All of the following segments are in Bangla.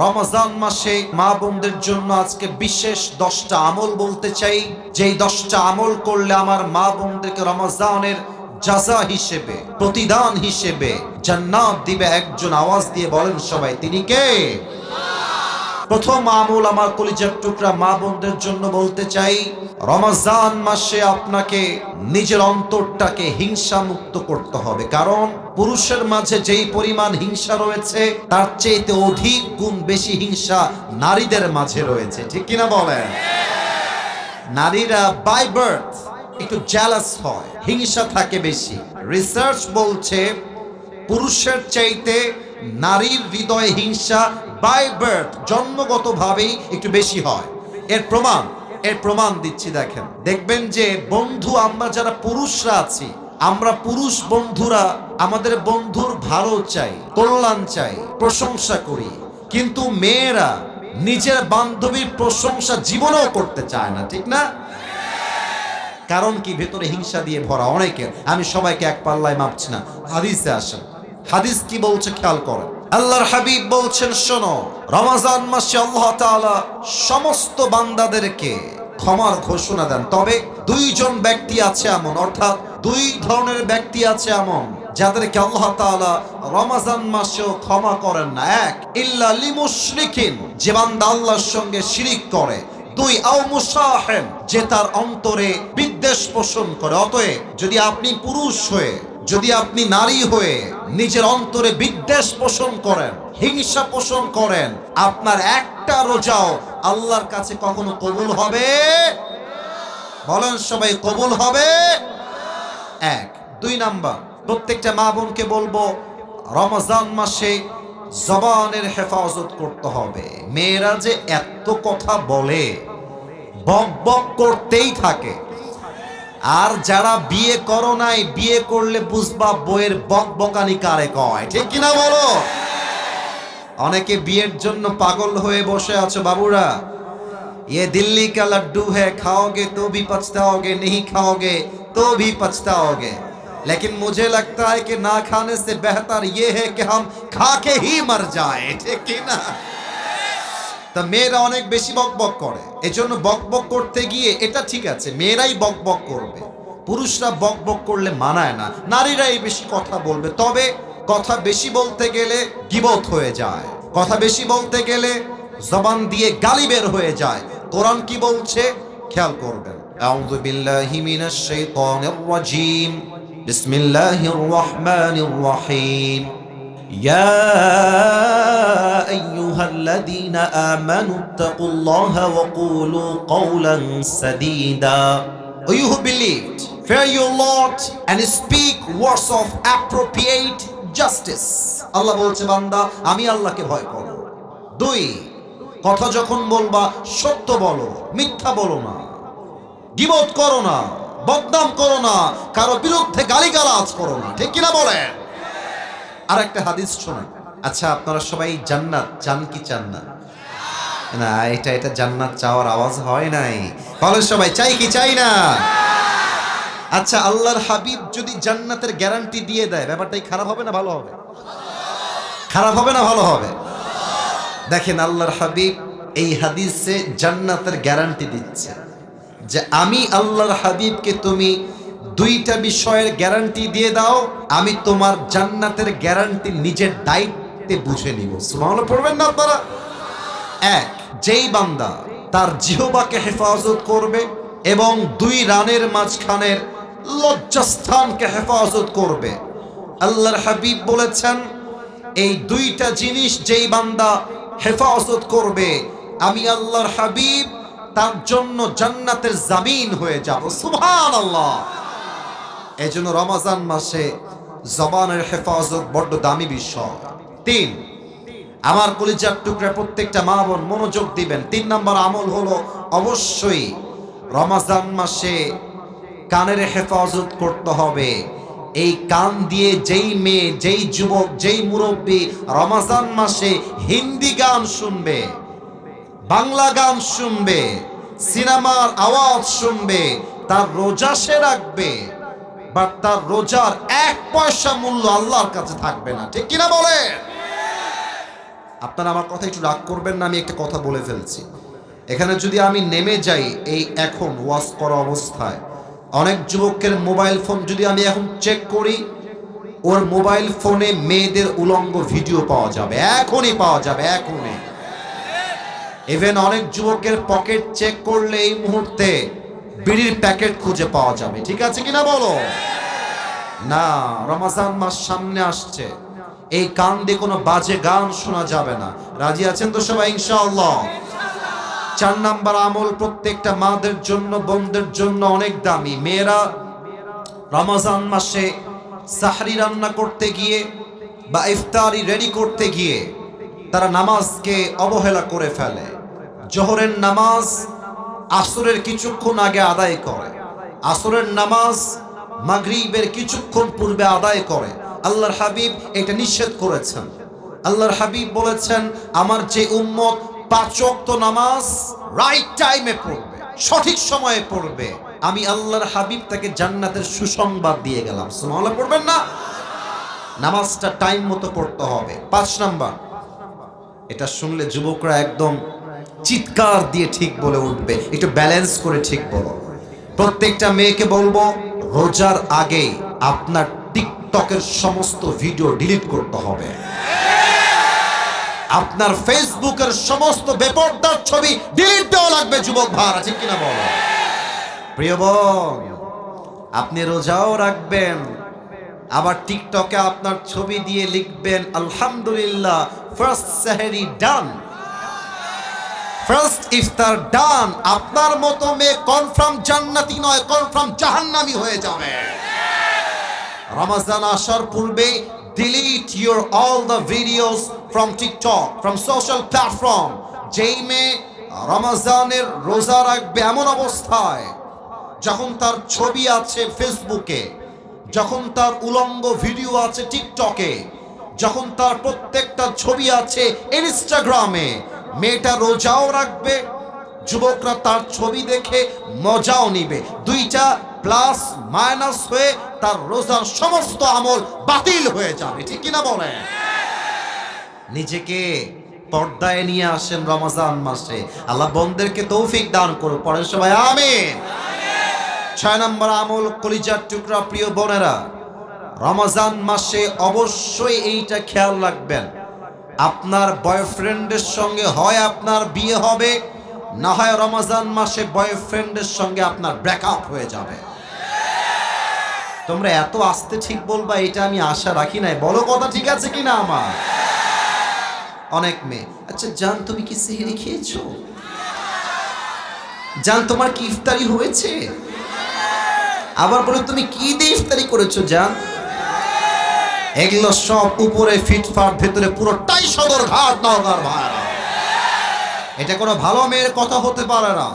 রমজান মাসে মা বোনদের জন্য আজকে বিশেষ দশটা আমল বলতে চাই। যেই দশটা আমল করলে আমার মা বোনদেরকে রমজানের যাজা হিসেবে, প্রতিদান হিসেবে জান্নাত দিবে একজন আওয়াজ দিয়ে বলেন সবাই, তিনি কে? প্রথম আমল আমার কলিজার টুকরা মা বোনদের জন্য বলতে চাই, রমজান মাসে আপনাকে নিজের অন্তরটাকে হিংসা মুক্ত করতে হবে। কারণ পুরুষের মাঝে যেই পরিমাণ হিংসা রয়েছে, তার চেয়েতে অধিক গুণ বেশি হিংসা নারীদের মাঝে রয়েছে। ঠিক কিনা বলেন? নারীরা বাই বার্থ একটু জ্যালাস হয়, হিংসা থাকে বেশি। রিসার্চ বলছে পুরুষের চাইতে নারীর হৃদয়ে হিংসা বাই বার্থ জন্মগতভাবেই একটু বেশি হয়। এর প্রমাণ এর প্রমাণ দিচ্ছি দেখেন। দেখবেন যে বন্ধু আমরা যারা পুরুষরা আছি, আমরা পুরুষ বন্ধুরা আমাদের বন্ধুর ভালো চাই, কল্যাণ চাই, প্রশংসা করি। কিন্তু মেয়েরা নিজের বান্ধবীর প্রশংসা জীবনেও করতে চায় না, ঠিক না? কারণ কি? ভেতরে হিংসা দিয়ে ভরা অনেকের। আমি সবাইকে এক পাল্লায় মাপছি না। হাদিসে আসেন হাদিস কি বলছে খেয়াল করেন। আল্লাহর হাবিব বলছেন, শোনো, রমাজান মাসে আল্লাহ তাআলা সমস্ত বান্দাদেরকে ক্ষমার ঘোষণা দেন। তবে দুইজন ব্যক্তি আছে এমন, অর্থাৎ দুই ধরনের ব্যক্তি আছে এমন, যাদেরকে আল্লাহ তাআলা রমাজান মাসেও ক্ষমা করেন না। এক, ইল্লা লিমুশরিকিন, যে বান্দা আল্লাহর সঙ্গে শিরিক করে। দুই, আও মুসাহেম যে তার অন্তরে বিদ্বেষ পোষণ করে। অতএব যদি আপনি পুরুষ হয়ে যদি আপনি নারী হয়ে নিজের অন্তরে বিদ্বেষ পোষণ করেন, হিংসা পোষণ করেন, আপনার একটা রোজাও আল্লাহর কাছে কখনো কবুল হবে? বলেন সবাই, কবুল হবে? এক। দুই নাম্বার, প্রত্যেকটা মা বোনকে বলব, রমজান মাসে জবানের হেফাজত করতে হবে। মেয়েরা যে এত কথা বলে, বক বক করতেই থাকে। আর যারা বিয়ে করো নাই বিয়ে করলে বুঝবা বইয়ের বক বকানি কারে কয় ঠিক কিনা বলো অনেকে বিয়ের জন্য পাগল হয়ে বসে আছো বাবুরা ये दिल्ली का लड्डू है खाओगे तो भी पछताओगे नहीं खाओगे तो भी पछताओगे लेकिन मुझे लगता है कि ना खाने से बेहतर ये है कि हम खा के ही मर जाए ठीक है ना তা মেয়েরা অনেক বেশি বক বক করে এজন্য বক বক করতে গিয়ে এটা ঠিক আছে, মেয়েরাই বক বক করবে, পুরুষরা বক বক করলে মানায় না, নারীরাই বেশি কথা বলবে, তবে কথা বেশি বলতে গেলে গিবত হয়ে যায়, কথা বেশি বলতে গেলে জবান দিয়ে গালি বের হয়ে যায়, কোরআন কি বলছে? খেয়াল করবেন। আউযু বিল্লাহি মিনাশ শাইতানির রাজীম, বিসমিল্লাহির রহমানির রহিম। يا أيها الذين آمنوا اتقوا الله وقولوا قولا سديدا Oh, you who believed, fear your Lord and speak words of appropriate justice. আল্লাহ বলছে বান্দা আমি আল্লাহকে ভয় করো দুই কথা যখন বলবা সত্য বলো মিথ্যা বলো না গিবত করো না বদনাম করো না কারো বিরুদ্ধে গালিগালাজ করো না ঠিক কিনা বলেন আর একটা হাদিস শোনেন। আচ্ছা আপনারা সবাই জান্নাত, চান কি চান না? না, এটা এটা জান্নাত চাওয়ার আওয়াজ হয় নাই। বলো সবাই, চাই কি চাই না? আচ্ছা আল্লাহর হাবিব যদি জান্নাতের গ্যারান্টি দিয়ে দেয় ব্যাপারটাই খারাপ হবে না ভালো হবে? খারাপ হবে না ভালো হবে? দেখেন, আল্লাহর হাবিব এই হাদিসে জান্নাতের গ্যারান্টি দিচ্ছে যে আমি আল্লাহর হাবিবকে তুমি দুইটা বিষয়ের গ্যারান্টি দিয়ে দাও, আমি তোমার জান্নাতের গ্যারান্টি নিজের দায়িত্বে বুঝে নিব। সুবহানাল্লাহ, পড়বেন না আপনারা? এক, যেই বান্দা তার জিহবাকে হেফাজত করবে এবং দুই রানের মাঝখানের লজ্জাস্থানকে হেফাজত করবে। আল্লাহর হাবিব বলেছেন, এই দুইটা জিনিস যেই বান্দা হেফাজত করবে, আমি আল্লাহর হাবিব তার জন্য জান্নাতের জামিন হয়ে যাব। সুবহান আল্লাহ এই জন্য রমাজান মাসে জবানের হেফাজত বড্ড দামি বিষয়। তিন, আমার কলিজার টুকরা প্রত্যেকটা মা বোন মনোযোগ দিবেন। তিন নম্বর আমল হলো অবশ্যই রমাজান মাসে কানের হেফাজত করতে হবে। এই কান দিয়ে যেই মেয়ে, যেই যুবক, যেই মুরব্বী রমাজান মাসে হিন্দি গান শুনবে, বাংলা গান শুনবে, সিনেমার আওয়াজ শুনবে, তার রোজা সে রাখবে বাট তার রোজার এক পয়সা মূল্য আল্লাহর কাছে থাকবে না। ঠিক কিনা বলে আপনারা আমার কথা একটু রাগ করবেন না, আমি একটা কথা বলে ফেলছি। এখানে যদি আমি নেমে যাই এই এখন ওয়াশ করা অবস্থায়, অনেক যুবকের মোবাইল ফোন যদি আমি এখন চেক করি, ওর মোবাইল ফোনে মেয়েদের উলঙ্গ ভিডিও পাওয়া যাবে, এখনই পাওয়া যাবে, এখনই। ইভেন অনেক যুবকের পকেট চেক করলে এই মুহূর্তে বিড়ির প্যাকেট খুঁজে পাওয়া যাবে। ঠিক আছে কিনা বলো? না, রমাজান মাস সামনে আসছে। এই কান দিয়ে কোনো বাজে গান শোনা যাবে না। রাজি আছেন তো সবাই, ইনশাআল্লাহ? চার নাম্বার আমল প্রত্যেকটা মাদের জন্য, বোনদের জন্য অনেক দামি। মেয়েরা রমাজান মাসে সাহারি রান্না করতে গিয়ে বা ইফতারি রেডি করতে গিয়ে তারা নামাজকে অবহেলা করে ফেলে। জোহরের নামাজ আসরের কিছুক্ষণ আগে আদায় করে। আসরের নামাজ মাগরিবের কিছুক্ষণ পূর্বে আদায় করে। আল্লাহর হাবিব এটা নিষেধ করেছেন। আল্লাহর হাবিব বলেছেন, আমার যে উম্মত পাঁচ ওয়াক্ত নামাজ রাইট টাইমে পড়বে, সঠিক সময়ে পড়বে। আমি আল্লাহর হাবিব তাকে জান্নাতের সুসংবাদ দিয়ে গেলাম। সুবহানাল্লাহ, পড়বেন না? নামাজটা টাইম মতো পড়তে হবে। পাঁচ নাম্বার, এটা শুনলে যুবকরা একদম চিৎকার দিয়ে ঠিক বলে উঠবে। একটু ব্যালেন্স করে ঠিক বলো। প্রত্যেকটা মেয়েকে বলব, রোজার আগে আপনার টিকটকের সমস্ত ভিডিও ডিলিট করতে হবে। আপনার ফেসবুকের সমস্ত বেপরদার ছবি ডিলিট দেওয়া লাগবে, যুবক ভার আছে কিনা বলো? প্রিয় বোন, আপনি রোজাও রাখবেন, আবার টিকটকে আপনার ছবি দিয়ে লিখবেন, আলহামদুলিল্লাহ ফার্স্ট সাহেরি ডান ফার্স্ট ইফতার ডান আপনার মতো মেয়ে কনফার্ম জান্নাতি নয় কনফার্ম জাহান্নামি হয়ে যাবে। রমাজান আসার পূর্বে delete your all the videos from TikTok from social platform যেই মেয়ে রমাজানের রোজা রাখবে এমন অবস্থায়, যখন তার ছবি আছে ফেসবুকে যখন তার উলঙ্গ ভিডিও আছে টিকটকে যখন তার প্রত্যেকটা ছবি আছে ইনস্টাগ্রামে মেয়েটা রোজাও রাখবে, যুবকরা তার ছবি দেখে মজাও নিবে। দুইটা প্লাস মাইনাস হয়ে তার রোজার সমস্ত আমল বাতিল হয়ে যাবে, ঠিক কিনা বলে? নিজেকে পর্দায় নিয়ে আসেন রমজান মাসে। আল্লাহ বন্ধেরকে তৌফিক দান করো পরের সবাই, আমিন। ছয় নম্বর আমল, কলিজার টুকরা, প্রিয় বোনেরা, রমজান মাসে অবশ্যই এইটা খেয়াল রাখবেন। আপনার বয়ফ্রেন্ডের সঙ্গে হয় আপনার বিয়ে হবে, না হয় রমজান মাসে বয়ফ্রেন্ডের সঙ্গে আপনার ব্রেকআপ হয়ে যাবে। তোমরা এত আস্তে ঠিক বলবা, এটা আমি আশা রাখি নাই। বলো কথা ঠিক আছে কিনা আমার? অনেক মেয়ে আচ্ছা জান, তুমি কি সিহিরি খেয়েছো? জান, তোমার কি ইফতারি হয়েছে? আবার বলে, তুমি কি দিয়ে ইফতারি করেছ, জান? এগুলো সব উপরে, ফিটফাট, ভেতরে পুরোটাই সদর ঘাট, নওগার ভাইরা। এটা কোনো ভালো মেয়ের কথা হতে পারে না।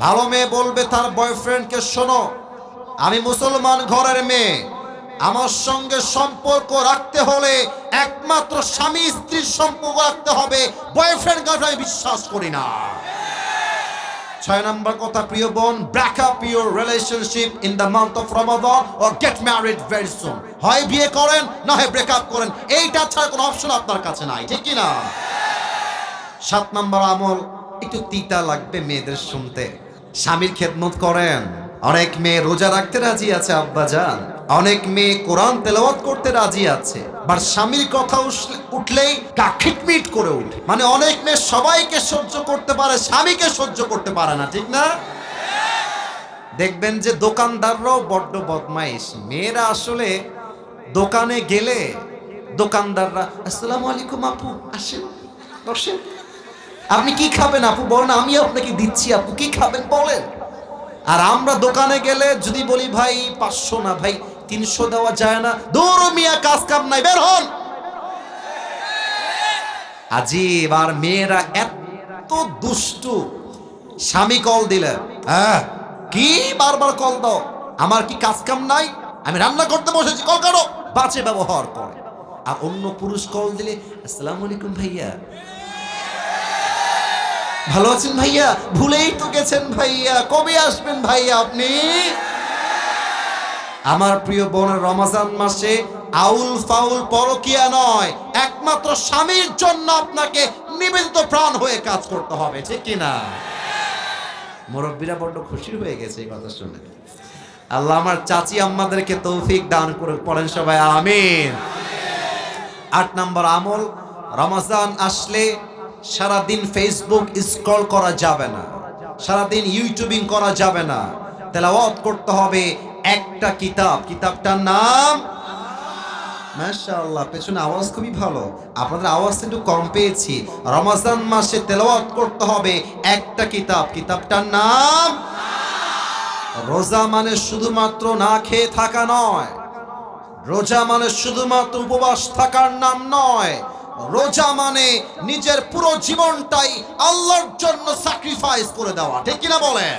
ভালো মেয়ে বলবে তার বয়ফ্রেন্ডকে, শোনো, আমি মুসলমান ঘরের মেয়ে। আমার সঙ্গে সম্পর্ক রাখতে হলে একমাত্র স্বামী স্ত্রীর সম্পর্ক রাখতে হবে। বয়ফ্রেন্ড গার্লফ্রেন্ড বিশ্বাস করি না। ছয় নম্বর কথা, প্রিয় বোন break up your relationship in the month of Ramadan or get married very soon হয় বিয়ে করেন, না হয় ব্রেক আপ করেন, এইটা ছাড়া কোনো অপশন আপনার কাছে নাই, ঠিক কি না সাত নম্বর আমল, একটু তিতা লাগবে মেয়েদের শুনতে। স্বামীর খেদমত করেন। অনেক মেয়ে রোজা রাখতে রাজি আছে, আব্বা যান। অনেক মেয়ে কোরআন তেলাওয়াত করতে রাজি আছে বাট স্বামীর কথা উঠলেই কাখিটমিট করে উঠে। মানে অনেক মেয়ে সবাইকে সহ্য করতে পারে, স্বামীকে সহ্য করতে পারে না, ঠিক না? দেখবেন যে দোকানদাররাও বড্ড বদমাইশ মেয়েরা আসলে দোকানে গেলে দোকানদাররা, আসসালামু আলাইকুম আপু, আসেন, বসেন। আপনি কি খাবেন আপু? বলেন, আমি আপনাকে দিচ্ছি আপু, কি খাবেন বলেন? আর আমরা দোকানে গেলে যদি বলি, ভাই, পাঁচশো না, ভাই তিনশো দেওয়া যায় না। দৌড় মিয়া, কাজ কাম নাই, বের হন। আজিব, আর মেয়েরা এত দুষ্টু। স্বামী কল দিলে হ্যাঁ কি বারবার কল দাও? আমার কি কাজ কাম নাই? আমি রান্না করতে বসেছি, কল কারও বাজে ব্যবহার করে। আর অন্য পুরুষ কল দিলে, আসসালামু আলাইকুম ভাইয়া। ভালো আছেন ভাইয়া? ভুলেই তো গেছেন ভাইয়া। কবে আসবেন ভাইয়া আপনি? আমার প্রিয় বোন রমাজান মাসে আউল ফাউল পরকিয়া নয়, একমাত্র স্বামীর জন্য আপনাকে নিবেদিত প্রাণ হয়ে কাজ করতে হবে, ঠিক কিনা? মুরব্বীরা বড্ড খুশি হয়ে গেছে এই কথা শুনে। আল্লাহ আমার চাচি আম্মাদেরকে তৌফিক দান করে পড়েন সবাই, আমিন। আট নম্বর আমল, রমাজান আসলে সারাদিন ফেসবুক স্ক্রল করা যাবে না, সারাদিন ইউটিউবিং করা যাবে না, তেলাওয়াত করতে হবে একটা কিতাব। কিতাবটার নাম? মাশাআল্লাহ, পেছনে আওয়াজ খুবই ভালো। আপনাদের আওয়াজ একটু কম পেয়েছি। রমাজান মাসে তেলাওয়াত করতে হবে একটা কিতাব। কিতাবটার নাম? রোজা মানে শুধুমাত্র না খেয়ে থাকা নয়। রোজা মানে শুধুমাত্র উপবাস থাকার নাম নয়। রোজা মানে নিজের পুরো জীবনটাই আল্লাহর জন্য স্যাক্রিফাইস করে দেওয়া। ঠিক কিনা বলেন?